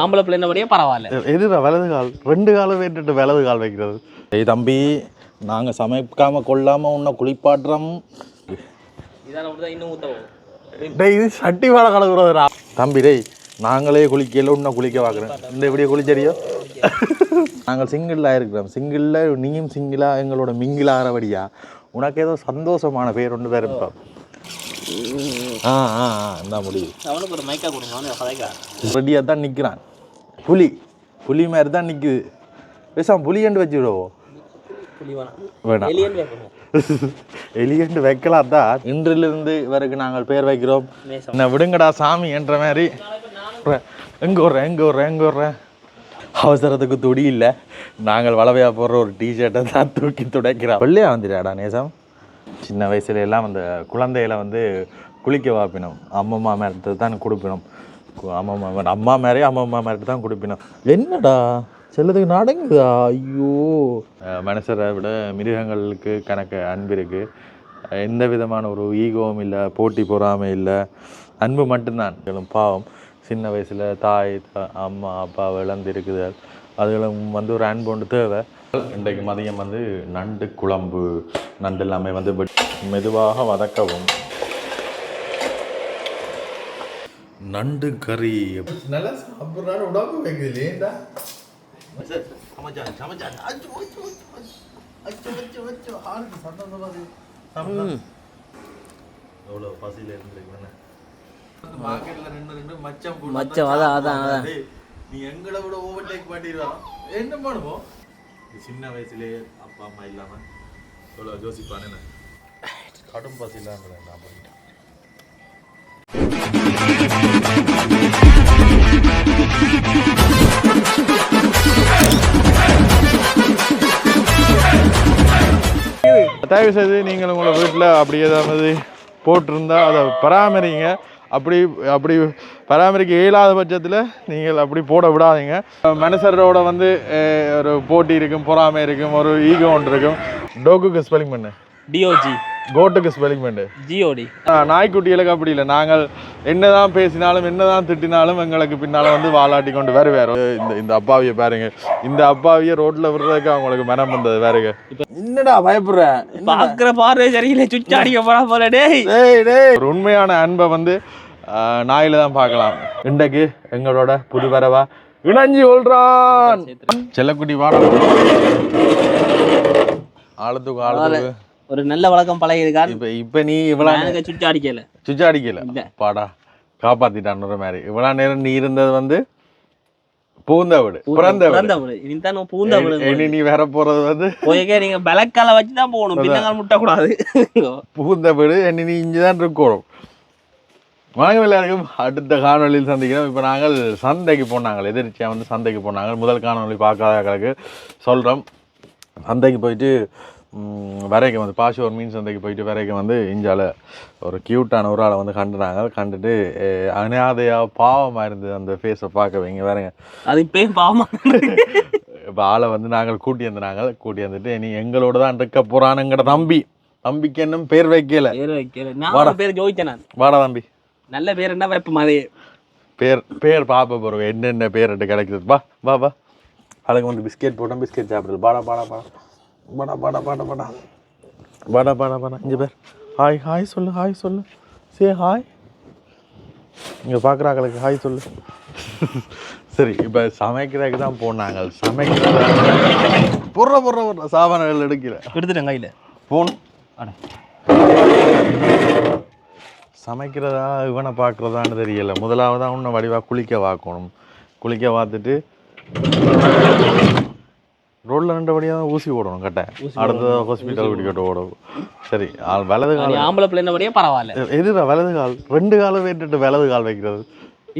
ஆம்பளை பிள்ளைன்னபடியே பரவாயில்ல. எதுடா வலது கால்? ரெண்டு காலம் வேண்டுட்டு வலது கால் வைக்கிறது. ஏய் தம்பி நாங்கள் சமைக்காம கொள்ளாம உன்னை குளிப்பாட்டுறோம். இதான தான் இன்னும் ஊத்தவும் டேய் இது சட்டி வாழ கலக்குறதுடா தம்பி டேய் நாங்களே குளிக்கல உன்னை குளிக்க பார்க்குறேன் இந்த எப்படியே குளிச்சறியோ நாங்கள் சிங்கிளாக இருக்கிறோம். சிங்கிளில் நீயும் சிங்கிளா எங்களோட மிங்கிளாகிறபடியா? உனக்கு ஏதோ சந்தோஷமான பேர் ஒன்று வேறு இப்போ ஆ ஆ ஆ இந்த முடியுது அவனுக்கு ஒரு மைக்கா கொடுங்க ரெடியாக தான் நிற்கிறான் புலி. புலி மாதிரி தான் நிற்குது பேசாம புலியண்டு வச்சு விடுவோம் வேணாம். எலியண்டு வைக்கலாம் தான். இன்றிலிருந்து இவருக்கு நாங்கள் பேர் வைக்கிறோம். என்ன விடுங்கடா சாமி என்ற மாதிரி. எங்க விட்றேன் எங்க விட்றேன் எங்க விட்றேன் அவசரத்துக்கு துடி இல்லை. நாங்கள் வளவையா போடுற ஒரு டிஷர்ட்டை தான் தூக்கி துடைக்கிறோம். வெள்ளையா வந்துடாடா நேசம்? சின்ன வயசுல எல்லாம் அந்த குழந்தையில வந்து குளிக்க வாப்பினோம். அம்மம்மா மேரத்து தான் கொடுப்பினோம். அம்மம்மா மேர அம்மா மேரே அம்மம்மா மேரட்டு தான் கொடுப்பினோம். என்னடா? சிலதுக்கு நடங்குதா? ஐயோ. மனுஷரை விட மிருகங்களுக்கு கணக்கு அன்பு இருக்குது எந்த விதமான ஒரு ஈகோவும் இல்லை போட்டி பொறாமை இல்லை. அன்பு மட்டும்தான். பாவம். சின்ன வயசில் தாய் அம்மா அப்பா இழந்து இருக்குது அதுகளும் வந்து ஒரு அன்பு ஒன்று தேவை. இன்றைக்கு மதியம் வந்து நண்டு குழம்பு நண்டு எல்லாமே வந்து மெதுவாக வதக்கவும். நண்டு கறி நல்லா சாப்பிட்றாரு உடம்பு வைக்குது எவ்வளோ பசியில் மார்க்கெட்ல ரெண்டு ரெண்டு மச்சம் மச்சம், அதான், அதான், நீ எங்களை விட ஓவர்டேக் பண்ணிடுவான் என்ன பண்ணுவோம்? சின்ன வயசுலேயே அப்பா அம்மா இல்லாமல் எவ்வளோ யோசிப்பானு கடும் பசி இல்லாமல் நான் பண்ணிட்டேன் தயவு செய்து நீங்கள் உங்களை வீட்டில் அப்படி ஏதாவது போட்டிருந்தா அதை பராமரிங்க. அப்படி அப்படி பராமரிக்க இயலாத பட்சத்தில் நீங்கள் அப்படி போட விடாதீங்க. மனுஷரோட வந்து ஒரு போட்டி இருக்கும் பொறாமை இருக்கும் ஒரு ஈகோ ஒன்று இருக்கும். டோக்குக்கு ஸ்பெல்லிங் பண்ணு. டிஓஜி கோட்டுக்கு ஸ்பெல்லிங் பண்ணு. ஜிஓடி நாய்க்குட்டிகளுக்கு அப்படி இல்லை. நாங்கள் என்னதான் பேசினாலும் என்னதான் திட்டினாலும் எங்களுக்கு பின்னால வந்து வாலாட்டி கொண்டு வேறு வேற இந்த இந்த அப்பாவியை பாருங்க. இந்த அப்பாவியை ரோட்ல விடுறதுக்கு அவங்களுக்கு மனம் வந்தது வேறுங்க என்னடா பயப்படுற? பாக்குற பார்வை சரியில்லை. சுச்சி அடிக்க போறா போல டேய். டேய் டேய். ஒரு உண்மையான அன்பை வந்து நாயில தான் பார்க்கலாம். இன்றைக்கு எங்களோட புது வரவா இணைஞ்சி கொள்றான். செல்லக்குட்டி வாடா. ஆழத்துக்கு ஆழத்துக்கு ஒரு நல்ல வழக்கம் பழகிருக்கான் இப்ப இப்ப நீ இவ்வளவு சுச்சி அடிக்கல. சுச்சா அடிக்கல. பாடா காப்பாத்திட்டான்ற மாதிரி. இவ்வளவு நேரம் நீ இருந்தது வந்து பூந்த வீடு பிறந்த பிறந்த வீடு இனி தான் பூந்த வீடு இனி நீ வேற போறது வந்து போய்க்கே நீங்க பலக்கால வச்சு தான் போகணும் பின்னங்கால் முட்ட கூடாது புகுந்த வீடு இனி நீ இங்கதான் இருக்கணும். வணக்கம் எல்லாருக்கும். அடுத்த காணொளியில் சந்திக்கிறோம். இப்போ நாங்கள் சந்தைக்கு போனாங்க எதிர்ச்சியாக வந்து சந்தைக்கு போனாங்க முதல் காணொளி பார்க்காதவர்களுக்கு சொல்கிறோம் சந்தைக்கு போயிட்டு வரைக்கும் வந்து பாஷோர் மீன் சந்தைக்கு போயிட்டு வரைக்கும் வந்து இஞ்சால ஒரு க்யூட்டான ஒரு ஆளை வந்து கண்டுனாங்க. கண்டுட்டு அனாதையாக பாவமாக இருந்தது அந்த ஃபேஸை பார்க்க வைங்க வேறங்க அது இப்பயும் பாவமா இப்போ ஆளை வந்து நாங்கள் கூட்டி வந்தாங்க கூட்டி வந்துட்டு நீ எங்களோட தான் இருக்க போகிறானுங்கிற தம்பி. தம்பிக்கு இன்னும் பேர் வைக்கல. பேர் வைக்கல. நான் ஒரு பேர் ஜோதிச்சேன் வாடா தம்பி. நல்ல பேர் என்ன வைப்போம் அதே பேர் பேர் பாப்ப போகிறோம் என்னென்ன பேர் கிடைக்குது? வா வா வா. அதுக்கு வந்து பிஸ்கெட் போட்டோம் பிஸ்கெட் சாப்பிடுது பாடா பாடா பாடா பாடா பாடா பாடா பாடா பாடா பாடா பாடா இங்கே பேர். ஹாய் ஹாய் சொல்லு ஹாய் சொல்லு. சே ஹாய் இங்கே பார்க்குறாங்களுக்கு ஹாய் சொல்லு. சரி இப்போ சமைக்கிறதுக்கு தான் போனாங்க. சமைக்கிறது பொருள பொருள பொருள. சாமான்கள் எடுக்கல. எடுத்துட்டேன் கையில. ஃபோன் அட. சமைக்கிறதா இவனை பார்க்குறதான்னு தெரியல. முதலாவதா உன்னை வடிவா குளிக்க வாக்கணும். குளிக்க வாத்துட்டு ரோட்ல நின்றபடியாக தான் ஊசி போடணும் கட்ட. அடுத்த ஹாஸ்பிட்டல் குடிக்கட்ட ஓடணும் சரி வலது கால் ஆம்பளை பிள்ளைன்னபடியே பரவாயில்ல. எதுடா வலது கால்? ரெண்டு காலம் வேண்டுட்டு வலது கால் வைக்கிறது.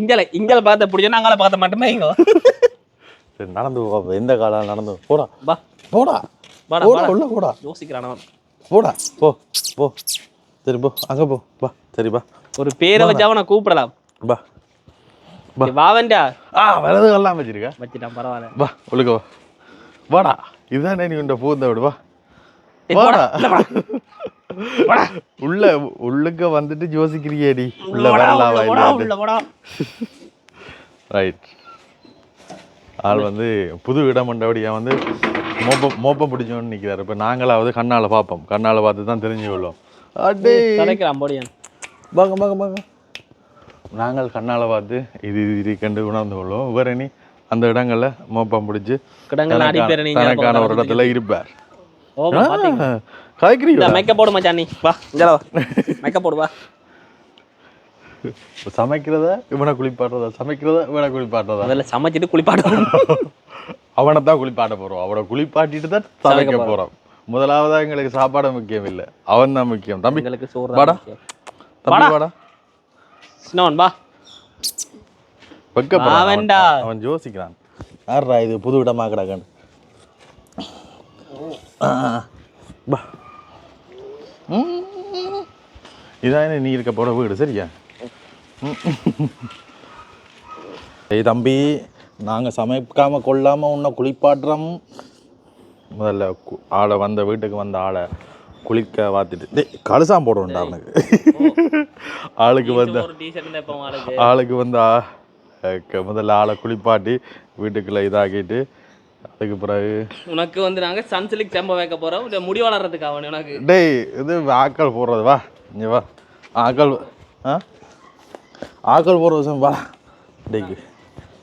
இங்கல இங்கல பார்த்த பிடிச்சா நாங்கள பார்த்த மாட்டோமே இங்க சரி நடந்து எந்த காலம் நடந்து. போடா. போடா. போடா. உள்ள போடா. யோசிக்கிறான் அவன். போடா. போ போ. சரி போ அங்கே போ வா சரி வா ஒரு பேரை வச்சு அவனை கூப்பிடலாம். வா வா. வேண்டா ஆ வலது கால்லாம் வச்சிருக்க. வச்சுட்டான் பரவாயில்ல. வா உள்ளுக்க வா. வாடா இதுதானே நீ உண்ட பூந்த விடு வா. வாடா. உள்ள உள்ளுக்க வந்துட்டு யோசிக்கிறியேடி உள்ள வரலாவா. ரைட் ஆள் வந்து புது இடம் மண்டபடியா வந்து மோப்பம் மோப்பம் பிடிச்சோன்னு நிற்கிறாரு இப்போ நாங்களாவது கண்ணால் பார்ப்போம். கண்ணால் பார்த்து தான் தெரிஞ்சு கொள்வோம் அடே. கலைக்கிறான் போடியான். வாங்க வாங்க வாங்க. நாங்கள் கண்ணால் பார்த்து இது இது கண்டு உணர்ந்து கொள்வோம். வேற நீ அந்த இடங்கள்ல மோப்பம் பிடிச்சி தனக்கான ஒரு இடத்துல இருப்பார். காய்க்கிறீங்களா மேக்கப் போடு மச்சான் நீ. வா இங்க வா. மேக்கப் போடு வா. சமைக்கிறத? இவனை குளிப்பாட்டுறதா? சமைக்கிறத? இவனை குளிப்பாட்டுறதா? முதல்ல சமைச்சிட்டு குளிப்பாடுவோம் அவனை தான் குளிப்பாட்ட போறோம். அவனை குளிப்பாட்டிட்டு தான் சமைக்க போறோம். முதலாவதா எங்களுக்கு சாப்பாடு முக்கியம் இல்லை. அவன் தான் முக்கியம். தம்பி எங்களுக்கு சோறு வாடா. தம்பி வாடா. சின்னவன் வா. வெக்கப்படுறான் அவன். யோசிக்கிறான். யார்ரா இது புது இடமா கிடக்கன்னு? ம். இதான் நீ இருக்க போற வீடு சரியா. ஏய் தம்பி நாங்க சமைக்காம கொள்ளாம உன்னை குளிப்பாட்டுறோம். முதல்ல ஆளை வந்த வீட்டுக்கு வந்த ஆளை குளிக்க வாத்திட்டு டேய் கழுசாம் போடுவோம்டா அவனுக்கு. ஆளுக்கு வந்த ஆளுக்கு. வந்து முதல்ல ஆளை குளிப்பாட்டி வீட்டுக்குள்ள இதாக்கிட்டு அதுக்கு பிறகு உனக்கு வந்து நாங்க சன்சிலிக் செம்ப வைக்க போறோம். இந்த முடி வளர்றதுக்கு அவன் உனக்கு? டேய் இது ஆக்கள் போடுறது வா. இங்கே வா. ஆக்கள் ஆ? ஆக்கள் போடுற விஷயம் வா. டேய்க்கு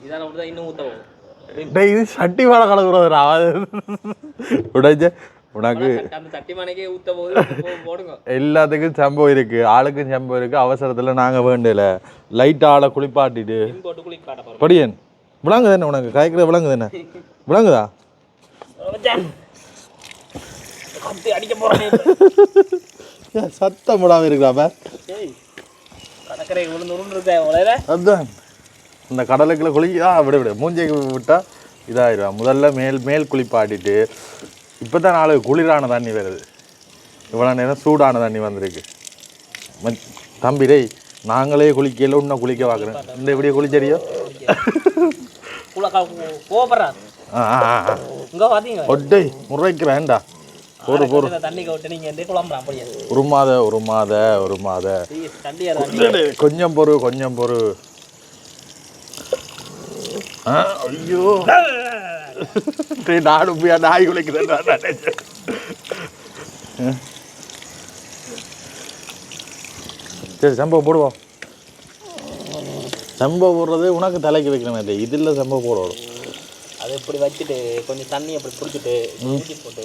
இதான இன்னும் ஊத்தவும். டேய் இது சட்டி வாழை கலக்குறதுடா உடைஞ்ச உனக்கு எல்லாத்துக்கும் சம்பவம் இருக்கு ஆளுக்கும் சம்பவம் இருக்கு அவசரத்துல நாங்க வேண்டல லைட் ஆளை குளிப்பாட்டிட்டு. படியன் விளங்குது என்ன உனக்கு? காய்க்கிற விளங்குது என்ன? விளங்குதா? சத்தம் விடாம இருக்கிறாப்ப கடற்கரை விழுந்து உருண்டு இருக்க இந்த கடலுக்குள்ள குளிக்க ஆ விட விட. மூஞ்சிக்கு விட்டா இதாயிரும். முதல்ல மேல் மேல் குளிப்பாட்டிட்டு இப்போ தான் நாளைக்கு குளிரான தண்ணி வருது. இவ்வளோ நேரம் சூடான தண்ணி வந்திருக்கு. தம்பி டேய் நாங்களே குளிக்கல இன்னும் குளிக்க பார்க்குறேன் இந்த இப்படியே குள பாத்தீங்க ஒட்டை முறைக்கிறேன்டா குழம்புறான் அப்படியே ஒரு மாத ஒரு மாத ஒரு மாத கொஞ்சம் பொறு கொஞ்சம் பொறு. ஐயோ நாடு போய் நாய் குலைக்கிறேன் சரி சம்பவம் போடுவோம் சம்பவம் போடுறது உனக்கு தலைக்கு வைக்கிற மாதிரி இதில் சம்பவம் போடணும் அதை இப்படி வச்சுட்டு கொஞ்சம் தண்ணி அப்படி பிடிச்சிட்டு ஊற்றி போட்டு.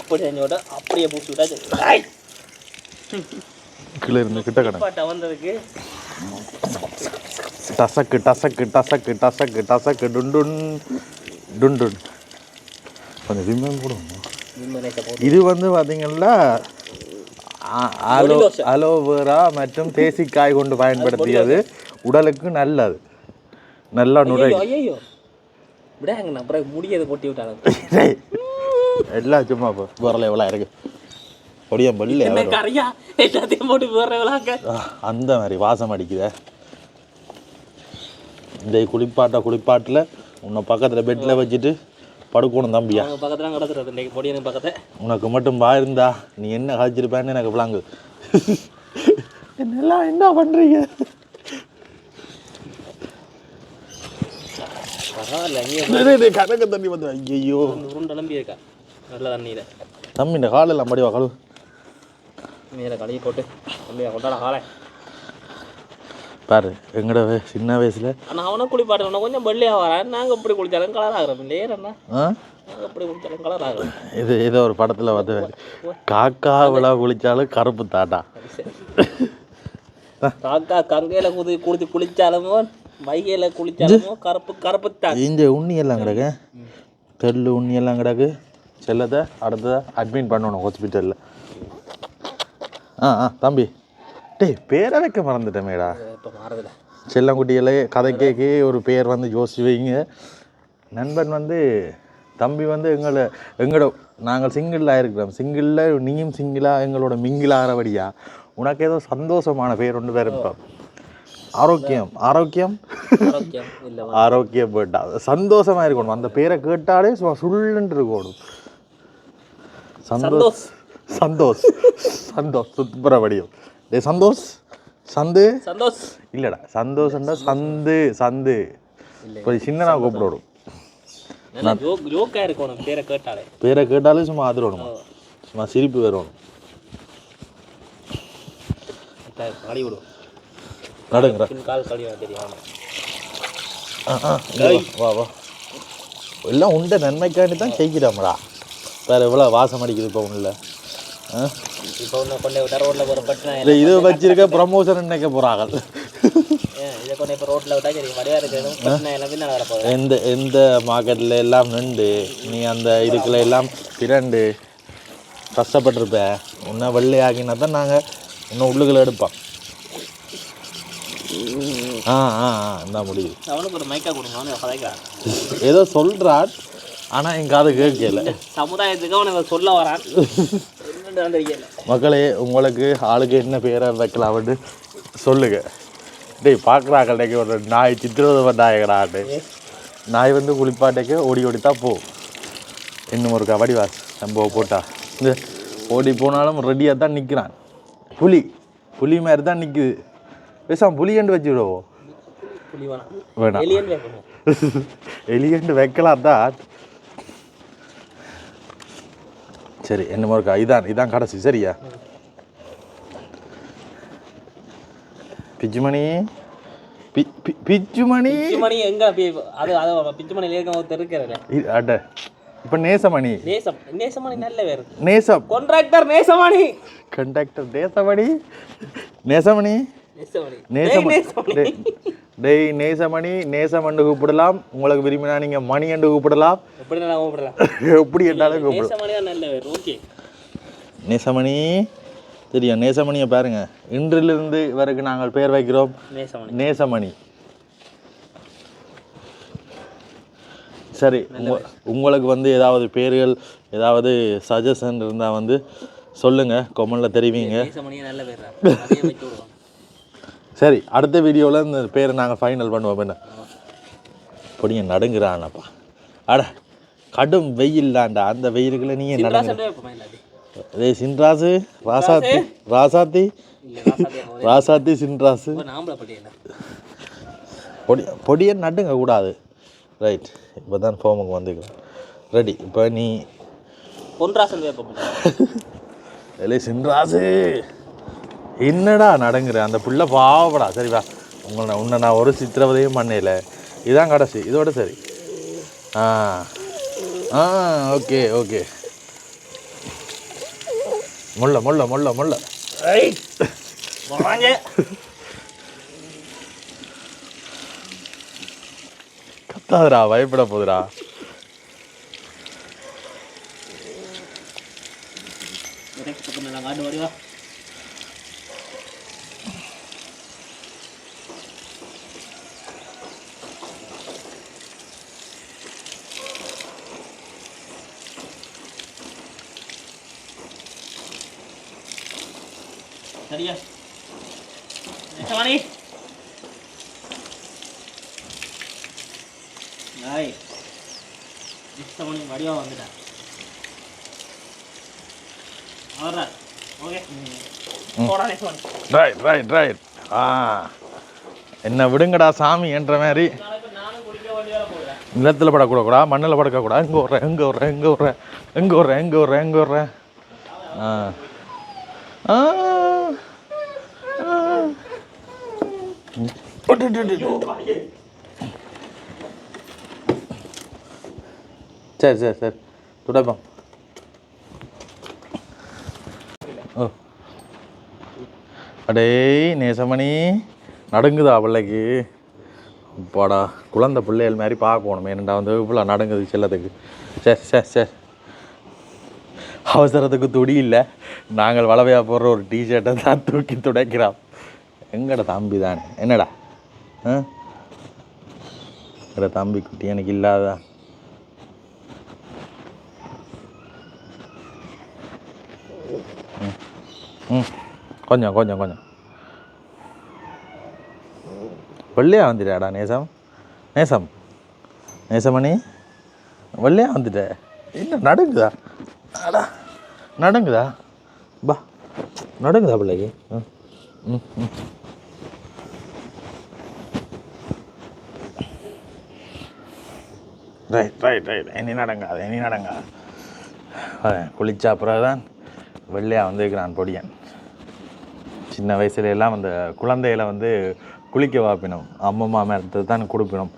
அப்படி செஞ்சு விட்டா அப்படியே பூசி விட்டா! கீழே இருந்து கிட்ட கடை பாட்டை வந்ததுக்கு டசக்கு டசக்கு டசக்கு டசக்கு டசக்கு டுண்டுன் டுண்டுன் கொஞ்சம் விம்மன் போடுவோம் இது வந்து பார்த்தீங்கன்னா அலோ அலோவேரா மற்றும் தேசிக்காய் கொண்டு பயன்படுத்தியது. உடலுக்கு நல்லது. நல்லா நுரை முடியதை கொட்டி விட்டாங்க டேய், எல்லாம் சும்மா வரல எவ்வளோ இருக்கு? பொடியா பல்ல என்ன கரையா எல்லாத்தையும் போட்டு போடுறவளாங்க அந்த மாதிரி வாசம் அடிக்குதே. இந்த குளிப்பாட்ட குளிப்பாட்டில் உன்னை பக்கத்தில் பெட்டில் வச்சுட்டு படுக்கணும் தம்பியா. பக்கத்துல கிடத்துறது இன்னைக்கு பொடியனுக்கு பக்கத்தை உனக்கு மட்டும் பாயிருந்தா நீ என்ன கழிச்சிருப்பேன்னு எனக்கு விளங்கு. என்னெல்லாம் என்ன பண்ணுறீங்க கணக்கு தண்ணி வந்து ஐயோ உருண்டு நம்பி இருக்கா? நல்ல தண்ணியில. தம்பி இந்த காலெல்லாம் மடிவா கழுவு. மேலே கழுவி போட்டு தம்பியா கொண்டாட காலை. பாரு எங்கட வய- சின்ன வயசுல. ஆனால் அவனும் குளிப்பாட்டணும் கொஞ்சம் வெள்ளையா வரான் நாங்கள் இப்படி குளிச்சாலும் கலர் ஆகிறோம் இல்லையே அண்ணா. இப்படி குளிச்சாலும் கலர் ஆகிறோம் இது ஏதோ ஒரு படத்துல வந்து காக்கா விழா குளிச்சாலும் கருப்பு தாட்டா காக்கா கங்கையில குதி குளிச்சு குளிச்சாலுமோ வைகையில குளிச்சாலுமோ கருப்பு கருப்பு தான். இந்த உண்ணி எல்லாம் கிடக்கு. தெல்லு உண்ணி எல்லாம் கிடக்கு. செல்லத்தை அடுத்ததை அட்மிட் பண்ணணும் ஹாஸ்பிட்டலில் ஆ ஆ தம்பி. டேய் பேரை வைக்க மறந்துட்டேமேடா. இப்போ மாறுதில்ல செல்லங்குட்டிகளே கதை கேட்க ஒரு பேர் வந்து யோசிச்சு வைங்க. நண்பன் வந்து தம்பி வந்து எங்களை எங்களோட நாங்கள் சிங்கிளாக இருக்கிறோம். சிங்கிளில் நீயும் சிங்கிளாக எங்களோட மிங்கிள் ஆகிறபடியா உனக்கு ஏதோ சந்தோஷமான பேர் ஒன்று பேர் இருப்போம் ஆரோக்கியம் ஆரோக்கியம்? ஆரோக்கியம் போட்டா. சந்தோஷமா இருக்கணும். அந்த பேரை கேட்டாலே சுள்ளுன்னு இருக்கணும் சந்தோஷ் சந்தோஷ். சந்தோஷ் சுப்பிரமணியம் டேய் சந்தோஷ். சந்து. சந்தோஷ். இல்லடா சந்தோஷம்டா சந்து சந்து. கொஞ்சம் சின்னதாக கூப்பிடணும். நல்லா ஜோக் ஜோக்காக இருக்கணும் பேரை கேட்டாலே. பேரை கேட்டாலும் சும்மா அதிரணும்? சும்மா சிரிப்பு வரணும் கழி விடும் நடுங்கிற பின் கால் கழி தெரியும் ஆமா. ஆ ஆ இங்க வா, வா எல்லாம் உண்ட நன்மைக்காண்டி தான் செய்கிறாமடா. வேறு எவ்வளோ வாசம் அடிக்குது இப்போ ஒன்றில் இது வச்சிருக்க ப்ரமோஷன் நினைக்க போகுது எந்த எந்த மார்க்கெட்டில் எல்லாம் நின்று நீ அந்த இதுக்குள்ள எல்லாம் திரண்டு கஷ்டப்பட்டிருப்ப. உன்னை வெள்ளையாக்கினா தான் நாங்கள் இன்னும் உள்ளுக்குள்ள எடுப்போம். ஆ ஆ ஆ இந்த முடியுது. அவனுக்கு ஒரு மைக்கா கொடுங்க ஏதோ சொல்கிறான் ஆனால் என் காது கேட்கல. சமுதாயத்துக்கு அவனை சொல்ல வரான். மக்களே உங்களுக்கு ஆளுக்கு என்ன பேரை வைக்கலாம்னு சொல்லுங்க. டேய் பார்க்குறாக்கடைக்கு ஒரு நாய் சித்திரவதை பண்ணாயங்கடாட்டு நாய் வந்து குளிப்பாட்டைக்கு ஓடி ஓடி தான் போ. இன்னும் ஒரு கபடி வாஸ் நம்ம போட்டா. இந்த ஓடி போனாலும் ரெடியாக தான் நிற்கிறான் புலி புலி மாதிரி தான் நிற்குது பேசாம புலியண்டு வச்சு விடுவோம். வேணாம். எலியண்டு வைக்கலாம் தான். சரி என்ன இருக்கா இதான் இதான் கடைசி சரியா? பிச்சுமணி பி பி- பிச்சுமணி பிச்சு மணி எங்க அது அது பிச்சு மணியில் இருக்க இ- அட இப்போ நேசமணி. நேசம் நேசமணி நல்ல பேர். நேசம். கான்ட்ராக்டர் நேசமணி. நேசமணி? நேசமணி? நேசமணி. நேசமணி. நேசமணி. டேய், நேசமணி நேசமண்டு கூப்பிடலாம். உங்களுக்கு விரும்பினா நீங்கள் மணி என்று கூப்பிடலாம். எப்படி என்றாலும் கூப்பிடலாம் நேசமணி நல்ல பேர் தெரியும். நேசமணியை பாருங்க. இன்றிலிருந்து இவருக்கு நாங்கள் பெயர் வைக்கிறோம். நேசமணி. நேசமணி. சரி உங்க- உங்களுக்கு வந்து ஏதாவது பேர்கள் ஏதாவது சஜஷன் இருந்தால் வந்து சொல்லுங்கள் கொமெண்டில் தெரிவிங்க நேசமணியே நல்ல பேர் தான் அதையே வச்சு விடுவோம் சரி அடுத்த வீடியோவில் இந்த பேரை நாங்கள் ஃபைனல் பண்ணுவோம் என்ன பொடிய நடுங்குறானப்பா. அட கடும் வெயில்லாண்டா அந்த வெயிலுக்குள்ள நீ அதே சின்ராசு ராசாத்தி ராசாத்தி ராசாத்தி சின்ராசு. பொடி பொடியை நடுங்க கூடாது. ரைட் இப்போ தான் ஃபோமுக்கு வந்துக்கலாம் ரெடி இப்போ நீ பொன்ராசன் வைப்போம் சின்ராசு. என்னடா நடங்குற? அந்த புள்ள பாவப்படா சரி வா. உங்களை உன்னை நான் ஒரு சித்திரவதையும் பண்ணல. இதான் கடைசி. இதோட சரி. ஆ. ஆ ஓகே ஓகே. முள்ள முள்ள முள்ள முள்ள. வாங்க. கத்தாதுடா பயப்பட நான் காட்டு சரியா? நாய் நேசமணி வடிவா வந்துட்டேன் வர்றேன் ரைட் ரைட் ரைட் ஆ. என்ன விடுங்கடா சாமி என்ற மாதிரி நிலத்தில் படக்கூடாதா மண்ணில் படக்கக்கூடாது எங்கே விட்றேன் எங்கே விட்றேன் எங்கே விட்றேன் எங்கே விட்றேன் எங்கே விட்றேன் எங்கே விட்றேன் ஆ. ஆ. ஒட்டு, ஒட்டு, ஒட்டு, ஒட்டு. சரி சரி சரி. துடைப்போம். ஓ. அடே நேசமணி. நடுங்குதா பிள்ளைக்கு? அப்பாடா குழந்தை பிள்ளைகள் மாதிரி பார்க்கணும். என்னடா வந்து இவ்வளோ நடுங்குது செல்லத்துக்கு. சரி சரி சரி அவசரத்துக்கு துடி இல்லை. நாங்கள் வளவையாக போடுற ஒரு டிஷர்ட்டை தான் தூக்கி துடைக்கிறோம் எங்கட தம்பி தானே என்னடா? ஆ? தம்பி குட்டி எனக்கு இல்லாதா. ம். கொஞ்சம் கொஞ்சம் கொஞ்சம். வெள்ளையா வந்துட்டாடா நேசம். நேசம். நேசமணி வெள்ளையா வந்துட்ட. என்ன நடுங்குதா? அடா நடுங்குதா? பா நடுங்குதா பிள்ளைக்கு? ம் ம் ம். ரைட் ரைட் ரைட் இனி நடங்காது இனி நடங்காது குளிச்சா பிறகுதான் வெள்ளையாக வந்திருக்கிறான் பொடியன். சின்ன வயசுல எல்லாம் அந்த குழந்தையில வந்து குளிக்க வாப்பினோம். அம்மம்மா மேரத்தை தான் கொடுப்பினோம்.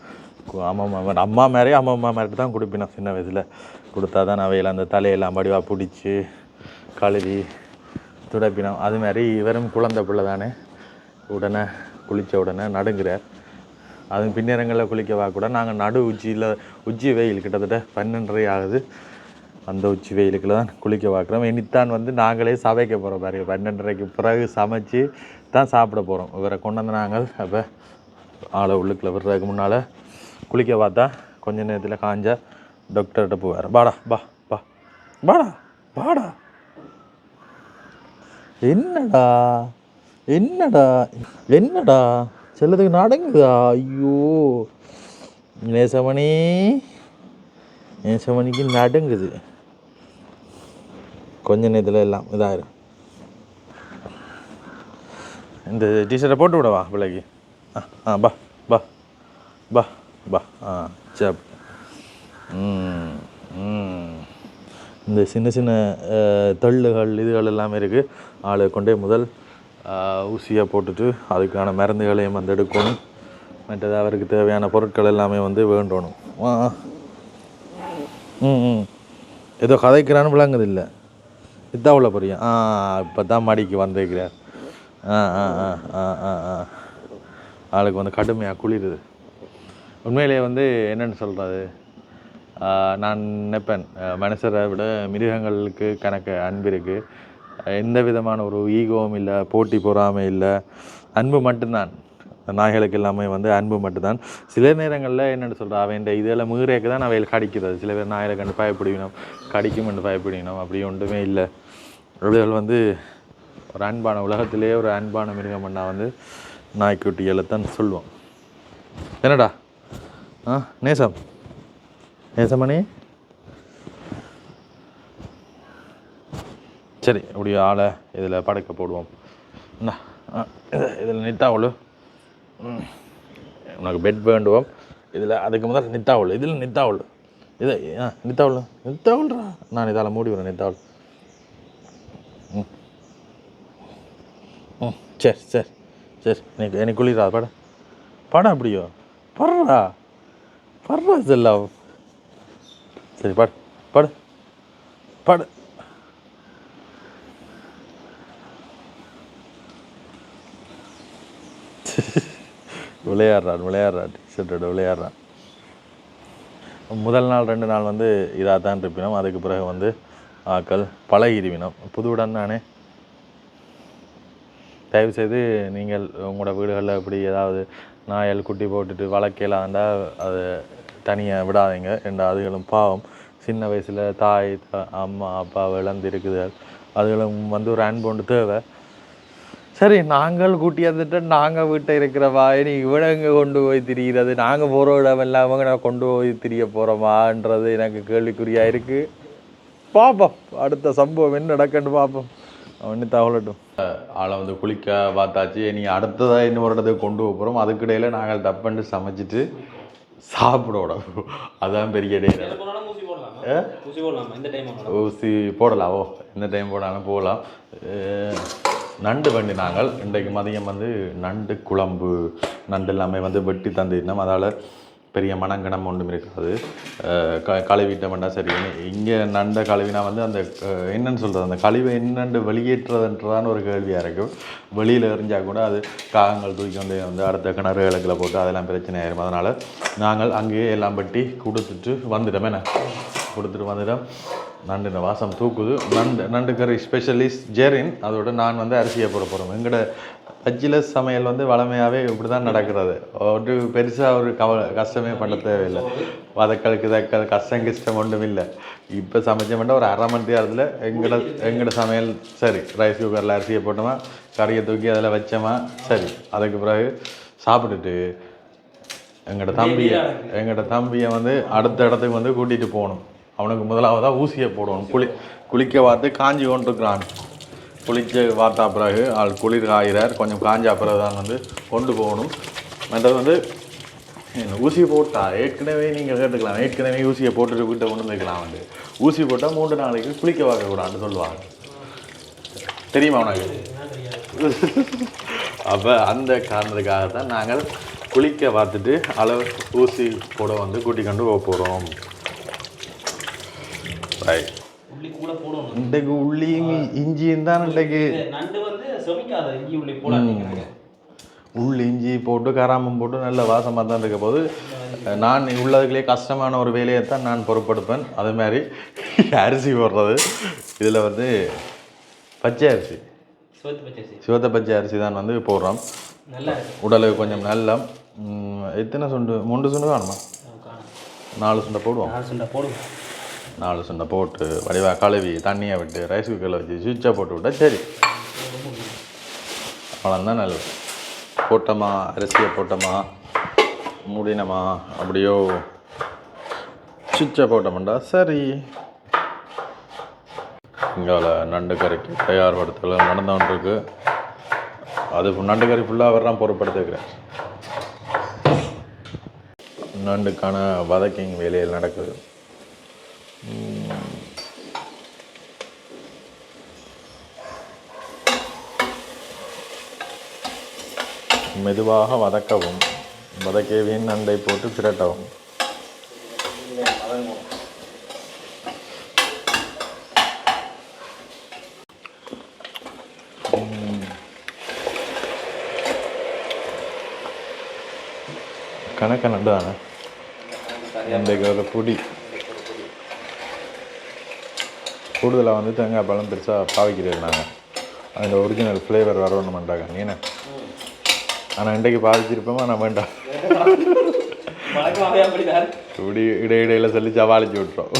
கு- அம்மம்மா மேர அம்மா மேரே அம்மம்மா மேரட்டு தான் கொடுப்பினோம் சின்ன வயசில். கொடுத்தா தான் அவையில் அந்த தலையெல்லாம் வடிவாக பிடிச்சி கழுவி துடைப்பினோம். அது மாதிரி இவரும் குழந்தை பிள்ளை தானே. உடனே குளித்த உடனே நடுங்கிறார். அது பின்னரங்களில் குளிக்கவா கூட. நாங்கள் நடு உச்சியில் உச்சி வெயில் கிட்டத்தட்ட பன்னெண்டரை ஆகுது. அந்த உச்சி வெயிலுக்குள்ள தான் குளிக்க பார்க்குறோம் இனித்தான் வந்து நாங்களே சமைக்க போகிறோம் பாருங்க. பன்னெண்டரைக்கு பிறகு சமைச்சு தான் சாப்பிட போகிறோம் இவரை கொண்டு வந்து நாங்கள் அப்போ ஆளை உள்ளுக்குள்ள விடுறதுக்கு முன்னால் குளிக்க பார்த்தா கொஞ்ச நேரத்தில் காஞ்சா டாக்டர்கிட்ட போவார். பாடா பா பா பாடா பாடா என்னடா என்னடா என்னடா? செல்லதுக்கு நடங்குதா ஐயோ. நேசமணி. நேசமணிக்கு நடுங்குது. கொஞ்ச நேரத்தில் எல்லாம் இதாயிரும். இந்த டிஷர்ட்டை போட்டு விடவா பிள்ளைக்கு ஆ ஆ பா பா பா பா. ஆ சரி இந்த சின்ன சின்ன தள்ளுகள் இதுகள் எல்லாமே இருக்குது ஆளை கொண்டே முதல் ஊசியாக போட்டுட்டு அதுக்கான மருந்துகளையும் வந்து எடுக்கணும். மற்றது அவருக்கு தேவையான பொருட்கள் எல்லாமே வந்து வேண்டணும். ஆ. ம் ம். ஏதோ கதைக்கிறான்னு விளங்குது இல்லை. இதான் புரியும். ஆ இப்போ தான் மடிக்கு வந்திருக்கிறார். ஆ ஆ ஆ ஆ ஆ ஆ. ஆளுக்கு வந்து கடுமையாக குளிருது. உண்மையிலேயே வந்து என்னென்னு சொல்கிறது நான் நினைப்பேன். மனுஷரை விட மிருகங்களுக்கு கணக்கு அன்பு இருக்குது எந்த விதமான ஒரு ஈகோவும் இல்லை போட்டி பொறாமை இல்லை. அன்பு மட்டும்தான். நாய்களுக்கு எல்லாமே வந்து அன்பு மட்டும்தான். சில நேரங்களில் என்னென்னு சொல்கிறா அவன் இதெல்லாம் மீறேக்கு தான் அவையில் கடிக்கிறது. சில பேர் நாய்களை கண்டு பயப்படுவினோம் கடிக்கும் என்று பயப்படுவினோம். அப்படி ஒன்றுமே இல்லை. இவைகள் வந்து ஒரு அன்பான உலகத்திலேயே ஒரு அன்பான மிருகம்னா வந்து நாய்க்குட்டிகளை தான் சொல்லுவோம் என்னடா? ஆ நேசம். நேசமணி? சரி அப்படி ஆளை இதில் படுக்க போடுவோம். என்ன இதில் நித்தாவளு ம் உனக்கு பெட் வேண்டுவோம். இதில் அதுக்கு முதல் நித்தாவள் இதில் நித்தாவள் இதை ஆ நித்தாவள் நித்தாவல்ரா நான் இதால் மூடி வரேன் நித்தாவள் ம். ம் சரி சரி சரி. எனக்கு எனக்கு குளிரா பட. படம் அப்படியோ. படுறா. படுறா செல்லா சரி படு படு. படு. விளையாடுறான் விளையாடுறான் டிஷர்ட்டோட விளையாடுறான் முதல் நாள் ரெண்டு நாள் வந்து இதாக தான் இருப்பினோம். அதுக்கு பிறகு வந்து ஆக்கள் பழகிருவினோம் புதுவுடன் தானே தயவுசெய்து நீங்கள் உங்களோட வீடுகளில் இப்படி ஏதாவது நாயல் குட்டி போட்டுட்டு வளர்க்கலாண்டா அதை தனியாக விடாதீங்க ரெண்டு அதுகளும் பாவம். சின்ன வயசில் தாய் அம்மா அப்பா விளந்து இருக்குது அதுகளும் வந்து ஒரு அன்பு ஒன்று தேவை. சரி நாங்கள் கூட்டி வந்துட்டு நாங்கள் வீட்டை இருக்கிறவா? இனி இவனை எங்கே கொண்டு போய் திரிகிறது? நாங்கள் போகிற இடம் இல்லாமல் நான் கொண்டு போய் திரிய போகிறோமான்றது எனக்கு கேள்விக்குறியாக இருக்குது பார்ப்போம் அடுத்த சம்பவம் என்ன நடக்குன்னு பார்ப்போம் அவனு தகவலட்டும் ஆளை வந்து குளிக்க பார்த்தாச்சு. நீ அடுத்ததாக இன்னொரு இடத்துக்கு கொண்டு போக போகிறோம் அதுக்கிடையில நாங்கள் தப்பண்டு சமைச்சிட்டு சாப்பிடோட அதான் பெரிய போனாலும் ஊசி போடலாமா? ஊசி போடலாமா? இந்த டைம் ஊசி போடலாம். ஓ எந்த டைம் போனாலும் போகலாம். நண்டு வண்டி நாங்கள். இன்றைக்கு மதியம் வந்து நண்டு குழம்பு நண்டு எல்லாமே வந்து வெட்டி தந்துட்டோம் அதால் பெரிய மனங்கணம் ஒன்றும் இருக்காது. க கழுவிட்டோம்னா சரி. இங்கே நண்டை கழுவினா வந்து அந்த என்னன்னு சொல்கிறது அந்த கழிவை என்னண்டு வெளியேற்றுறதுன்றதான ஒரு கேள்வியாக இருக்கும் வெளியில் எறிஞ்சால் கூட அது காகங்கள் தூக்கி வந்து வந்து அடுத்த கிணறு இலக்கில் போட்டு அதெல்லாம் பிரச்சனை ஆயிரும். அதனால் நாங்கள் அங்கேயே எல்லாம் வெட்டி கொடுத்துட்டு வந்துட்டோம். என்ன? கொடுத்துட்டு வந்துட்டோம். நண்டு வாசம் தூக்குது. நண்டு நண்டு கறி ஸ்பெஷலிஸ்ட் ஜெரின் அதோட நான் வந்து அரிசியை போட போகிறோம் எங்களோட பஜ்ஜில சமையல் வந்து வளமையாகவே இப்படி தான் நடக்கிறது. ஒரு பெருசாக ஒரு கவ கஷ்டமே பண்ண தேவையில்லை. வதக்கலுக்கு தக்கல் கஷ்டம் கிஷ்டம் ஒன்றும் இல்லை. இப்போ சமைச்சோம்னா ஒரு அரை மணி நேரத்தில் எங்களோட எங்களோட சமையல் சரி ரைஸ் குக்கரில் அரிசியை போட்டோமா கறியை தூக்கி அதில் வச்சோமா சரி அதுக்கு பிறகு சாப்பிட்டுட்டு எங்களோட தம்பியை எங்களோட தம்பியை வந்து அடுத்த இடத்துக்கு வந்து கூட்டிகிட்டு போகணும். அவனுக்கு முதலாவதாக ஊசியை போடணும். குளி குளிக்க பார்த்து காஞ்சி கொண்டுருக்கிறான். குளிக்க பார்த்தா பிறகு ஆள் குளிர் ஆகிறார் கொஞ்சம் காஞ்சா பிறகு தான் வந்து கொண்டு போகணும். மற்றது வந்து ஊசி போட்டால் ஏற்கனவே நீங்கள் கேட்டுக்கலாம். ஏற்கனவே ஊசியை போட்டுட்டு வீட்டை கொண்டு வந்துக்கலாம் வந்து. ஊசி போட்டால் மூன்று நாளைக்கு குளிக்க பார்க்கக்கூடாதுன்னு சொல்லுவாங்க. தெரியுமா உனக்கு? அப்போ அந்த காரணத்துக்காக தான் நாங்கள் குளிக்க பார்த்துட்டு அளவு ஊசி போட வந்து கூட்டிக் கொண்டு போக போகிறோம் ரைட் இன்றைக்கு உள்ளியும் இஞ்சியும் தான் இன்றைக்கு. இது நண்டு வந்து செமிக்காத இஞ்சி உள்ளி போடாதீங்க உள் இஞ்சி போட்டு கராமம் போட்டு நல்ல வாசமாக தான் இருக்க போது நான் உள்ளதுக்குள்ளே கஷ்டமான ஒரு வேலையை தான் நான் பொறுப்படுப்பேன் அது மாதிரி அரிசி போடுறது. இதில் வந்து பச்சை அரிசி. சிவத்த பச்சை அரிசி. தான் வந்து போடுறோம். நல்லா இருக்கு உடலுக்கு கொஞ்சம் நல்லம் ம், எத்தனை சுண்டு மூன்று சுண்டு வேணுமா? காணும். நாலு சுண்டை போடுவோம். நாலு சுண்டை போடுங்க நாலு சுண்டை போட்டு வடிவாக கழுவி தண்ணியை விட்டு ரைஸ் குக்கரில் வச்சு சுவிட்சை போட்டு விட்டா சரி. அவ்வளோதான் நல்லது. போட்டோமா அரிசியை போட்டோமா மூடினமா அப்படியோ சுவிட்சை போட்டோம்டா சரி. இங்கால நண்டு கறிக்கு தயார்படுத்தல் நடந்தவன்றிருக்கு அது நண்டு கறி ஃபுல்லாக வர்றான் பொறுப்படுத்திருக்கிறேன் நண்டுக்கான வதக்கிங் வேலையில் நடக்குது. மெதுவாக வதக்கவும். வதக்கியவின் நண்டை போட்டு பிரட்டவும் கணக்கு நண்டு தானே இன்றைக்கு ஒரு பொடி. கூடுதலாக வந்து தேங்காய் பழம் பெருசாக பாவிக்கிறது நாங்கள் அந்த ஒரிஜினல் ஃப்ளேவர் வரணும் மாட்டாங்க நீன ஆனால் இன்றைக்கு பாதிச்சிருப்போமா நான் வேண்டாம். இப்படி இடையிடையில சொல்லி சமாளிச்சு விட்டுறோம்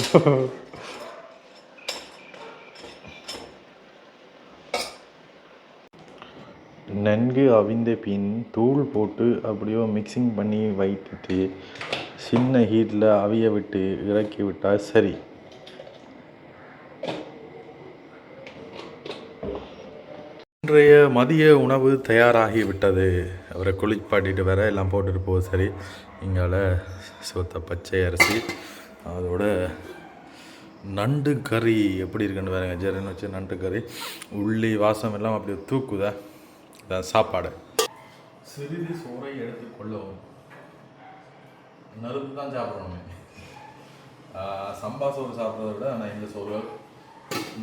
நன்கு அவிந்த பின் தூள் போட்டு அப்படியோ மிக்சிங் பண்ணி வைத்துட்டு சின்ன ஹீட்டில் அவிய விட்டு இறக்கி விட்டால் சரி. இன்றைய மதிய உணவு தயாராகிவிட்டது. அவரை குளிப்பாட்டிட்டு வர எல்லாம் போட்டுட்டு போக சரி. இங்கால சுத்த பச்சை அரிசி அதோட நண்டு கறி எப்படி இருக்குன்னு பாருங்க ஜெரன்னு வச்சு நண்டு கறி உள்ளி வாசம் எல்லாம் அப்படியே தூக்குதா? இதான் சாப்பாடு. சிறிது சோறை எடுத்து கொள்ளவும். நறுக்கு தான் சாப்பிடணும். சம்பா சோறு சாப்பிட்றத விட ஆனால் இந்த சோறு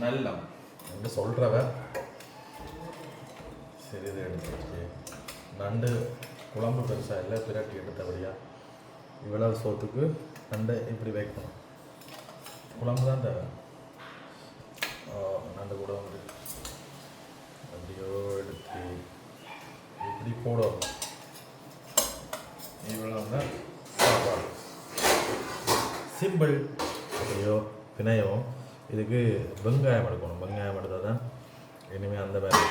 நல்லம். சொல்கிறவன் சிறிது எடுத்து வச்சு எடுத்து நண்டு குழம்பு பெருசாக இல்லை பிரட்டி எடுத்தபடியாக இவ்வளவு சோத்துக்கு நண்டை இப்படி வைக்கணும். குழம்பு தான் தேவை. நண்டு கூட வந்து அப்படியோ எடுத்து இப்படி போடணும். இவ்வளோ தான் சாப்பாடு. சிம்பிள் அப்படியோ பிணையம் இதுக்கு வெங்காயம் எடுக்கணும். வெங்காயம் எடுத்தால் தான் இனிமேல் அந்த மாதிரி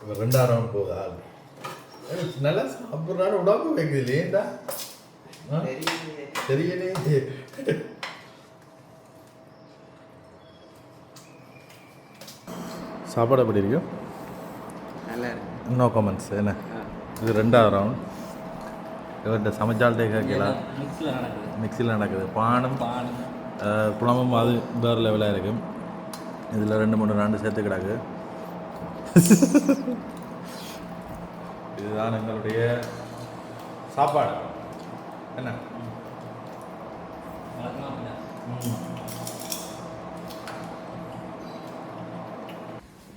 இதில் ரெண்டாயிரம் ரவுண்ட் போகுது. நல்லா சாப்பிட்றாரு உடம்பு வைக்குது இல்லையேண்டா ஆ? தெரியலையே. சாப்பாடு எப்படி இருக்கும் நல்லா இருக்கு. நோ கமெண்ட்ஸ் என்ன? இது ரெண்டாவது ரவுண்ட் இவர்கிட்ட சமைச்சால்ட்டே கேட்கலாம் மிக்சியில் நடக்குது. பானம் பான் அஹ், புலமும் அது வேறு லெவலாக இருக்கும் இதில் ரெண்டு மூணு ரெண்டு சேர்த்து கிடக்கு. இதுதான் எங்களுடைய சாப்பாடு. என்ன?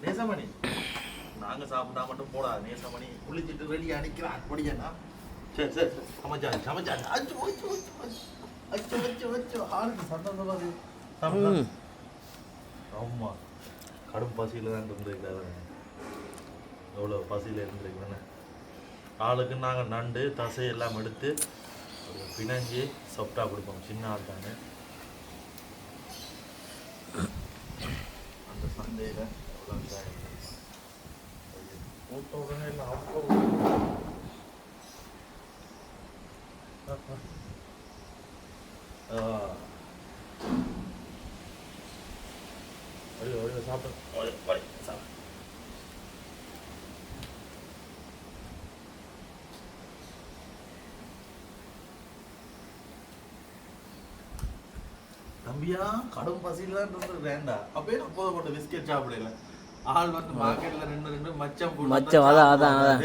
நேசமணி. நாங்கள் சாப்பிட்டா மட்டும் போடாது. நேசமணி குளிச்சுட்டு வெளியே அடிக்கிறான் படிக்கண்ணா சரி சரி சரி. சமைச்சாச்சு சமைச்சாச்சு. அச்சு. அச்சு அச்சு அச்சு. ஆளுக்கு சத்தம் பாரு சாப்பிட்டா ஆமா. கடும் பசியில் தான் இருந்திருக்காரு எவ்வளோ பசியில் இருந்திருக்கிறேன்னு ஆளுக்கு நாங்கள் நண்டு தசை எல்லாம் எடுத்து ஒரு பிணைஞ்சு சாப்பிட்டா கொடுப்போம். சின்ன ஆள் தானே. அந்த சந்தையில் எவ்வளோ கூட்ட உடனே இல்லை அவ்வளோ சாப்பிடு. போய் போய் தம்பியா கடும் பசியிலான் வேண்டா. அப்படியே நான் போத போட்ட பிஸ்கெட் சாப்பிடல. ஆள் வந்து மார்க்கெட்ல ரெண்டு ரெண்டு மச்சம் மச்சம் அதான் அதான் அதான்.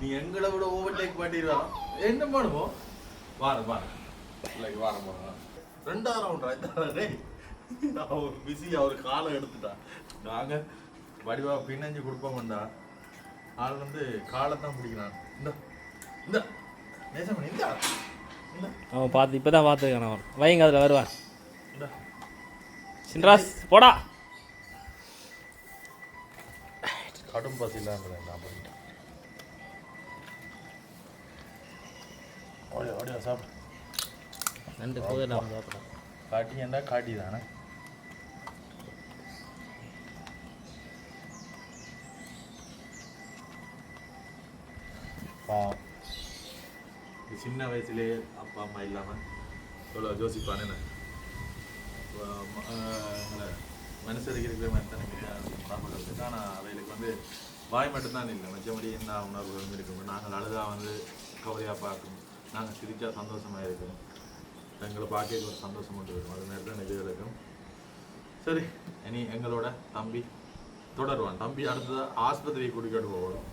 நீ எங்களை விட ஓவர்டேக் பண்ணிடுறான் என்ன பண்ணுவோம் வாரம் வாரம் வாரம் ரெண்டாவது ரவுண்ட் அவர் பிஸி அவர் காலை எடுத்துட்டா. நாங்க வடிவா பின்னஞ்சு கொடுப்போம்டா ஆள் வந்து காலை தான் பிடிக்கிறான். இந்த இந்த. நேசமணி இந்த. அவன் பார்த்து இப்போ தான் பார்த்துருக்கான் அவன். வைங்க அதில் வருவான். சின்ராஸ் போடா. கடும் பசிலான்றதை நான் பண்ணிட்டேன் ஓடியா ஓடியா சாப்பிடு. ரெண்டு போதும் நான் சாப்பிட்றேன். காட்டிங்கண்டா காட்டி தானே அப்பா சின்ன வயசுலேயே அப்பா அம்மா இல்லாமல் எவ்வளோ யோசிப்பானே நான் மனுஷருக்கு இருக்கிற மாதிரி தான் இருக்குது ஆனால் அவைகளுக்கு வந்து வாய் மட்டும்தான் இல்லை. மற்றபடி என்ன உணர்வுகளும் இருக்கும்? நாங்கள் அழுதாக வந்து கவலையாக பார்க்கணும் நாங்கள் சிரித்தா சந்தோஷமாக இருக்கணும் எங்களை பார்க்க ஒரு சந்தோஷம் மட்டும் இருக்கும். அது மாதிரி தான் இதுகளுக்கும் சரி இனி எங்களோட தம்பி தொடருவான். தம்பி அடுத்ததாக ஆஸ்பத்திரியை கூட்டிக்கிட்டு போகணும்